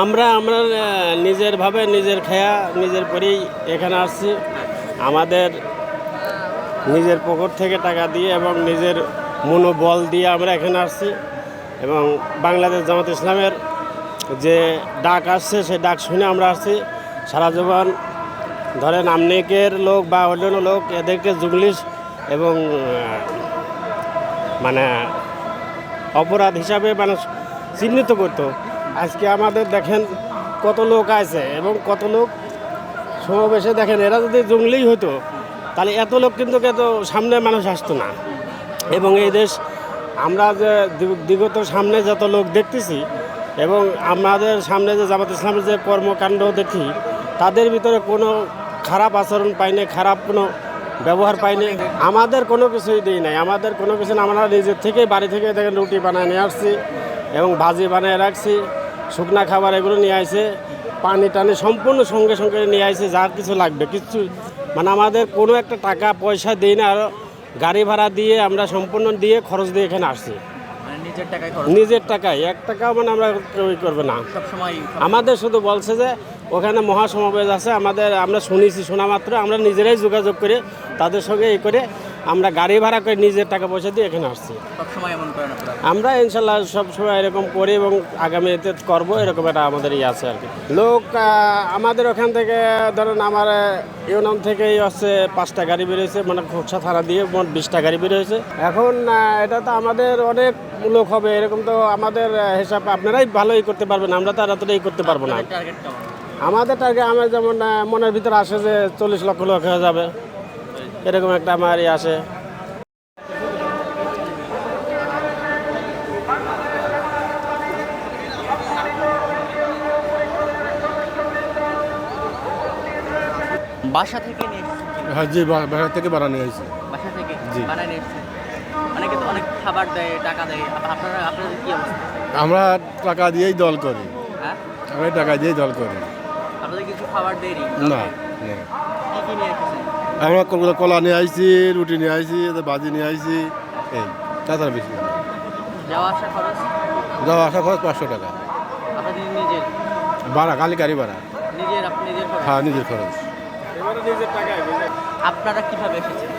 আমরা আমরা নিজের ভাবে নিজের খেয়া নিজের করেই এখানে আসছি। আমাদের নিজের পকেট থেকে টাকা দিয়ে এবং নিজের মনোবল দিয়ে আমরা এখানে আসছি এবং বাংলাদেশ জামাত ইসলামের যে ডাক আসছে, সেই ডাক শুনে আমরা আসছি। সারা জীবন ধরেন আমনেকের লোক বা অন্যান্য লোক এদেরকে জুগলিশ এবং মানে অপরাধ হিসাবে মানে চিহ্নিত করতো। আজকে আমাদের দেখেন কত লোক আছে এবং কত লোক সমাবেশে দেখেন, এরা যদি জঙ্গলেই হতো তাহলে এত লোক কিন্তু এত সামনে মানুষ আসতো না। এবং এই দেশ, আমরা যে দি- বিগত সামনে যত লোক দেখতেছি এবং আমাদের সামনে যে জামাত ইসলামের যে কর্মকাণ্ড দেখি, তাদের ভিতরে কোনো খারাপ আচরণ পাইনি খারাপ কোনো ব্যবহার পাইনি আমাদের কোনো কিছুই দিই নাই, আমাদের কোনো কিছু আমরা নিজের থেকেই বাড়ি থেকে দেখেন রুটি বানায় নিয়ে আসছি এবং ভাজি বানিয়ে রাখছি। শুকনা খাবার এগুলো নিয়ে আসে পানি টানি সম্পূর্ণ সঙ্গে সঙ্গে নিয়ে আসে যার কিছু লাগবে কিছু মানে আমাদের কোনো একটা টাকা পয়সা দিই না আর গাড়ি ভাড়া দিয়ে আমরা সম্পূর্ণ দিয়ে খরচ দিয়ে এখানে আসছি। মানে নিজের টাকায় খরচ? নিজের টাকায় এক টাকাও মানে আমরা কেউই করবে না। আমাদের শুধু বলছে যে ওখানে মহাসমাবেশ আছে আমাদের আমরা শুনেছি শোনা মাত্র আমরা নিজেরাই যোগাযোগ করে তাদের সঙ্গে এই করে আমরা গাড়ি ভাড়া করে নিজের টাকা পয়সা দিয়ে এখানে আসছি। আমরা ইনশাল্লাহ সবসময় এরকম করি এবং আগামীতে করব এরকম একটা আমাদের ইয়ে আছে আর কি। লোক আমাদের ওখান থেকে ধরেন আমার ইউনিয়ন থেকেই হচ্ছে পাঁচটা গাড়ি বেরিয়েছে মানে খোকসা থানা দিয়ে মোট বিশটা গাড়ি বেরিয়েছে। এখন এটা তো আমাদের অনেক লোক হবে এরকম তো আমাদের হিসাব আপনারাই ভালোই করতে পারবেন আমরা তো আর এতটাই করতে পারব না। আমাদের টার্গেট আমার যেমন মনের ভিতরে আসে যে চল্লিশ লক্ষ লোক হয়ে যাবে। এরকম একটা আমার ইয়ে আসে। বাসা থেকে নিয়ে হ্যাঁ জি বাসা থেকে বানানো হয়েছে বাসা থেকে জি। নিয়ে অনেকে তো অনেক খাবার দেয় টাকা দেয়। আপ- আপনারা আপনাদের কি অবস্থা? আমরা টাকা দিয়েই দল করি। হ্যাঁ? আমরা টাকা দিয়েই দল করি। আপনাদের কিছু খাবার দেয়নি? না না। কি কি নিয়ে এসেছেন? আমরা কলকাতা কলা নিয়ে আইছি রুটি নিয়ে আইছি বাজি নিয়ে আইছি। এই তাছাড়া বেশি। যাওয়া আসা খরচ? যাওয়া আসা খরচ পাঁচশো টাকা। ভাড়া খালি গাড়ি ভাড়া। হ্যাঁ নিজের খরচ। আপনারা কীভাবে এসেছেন?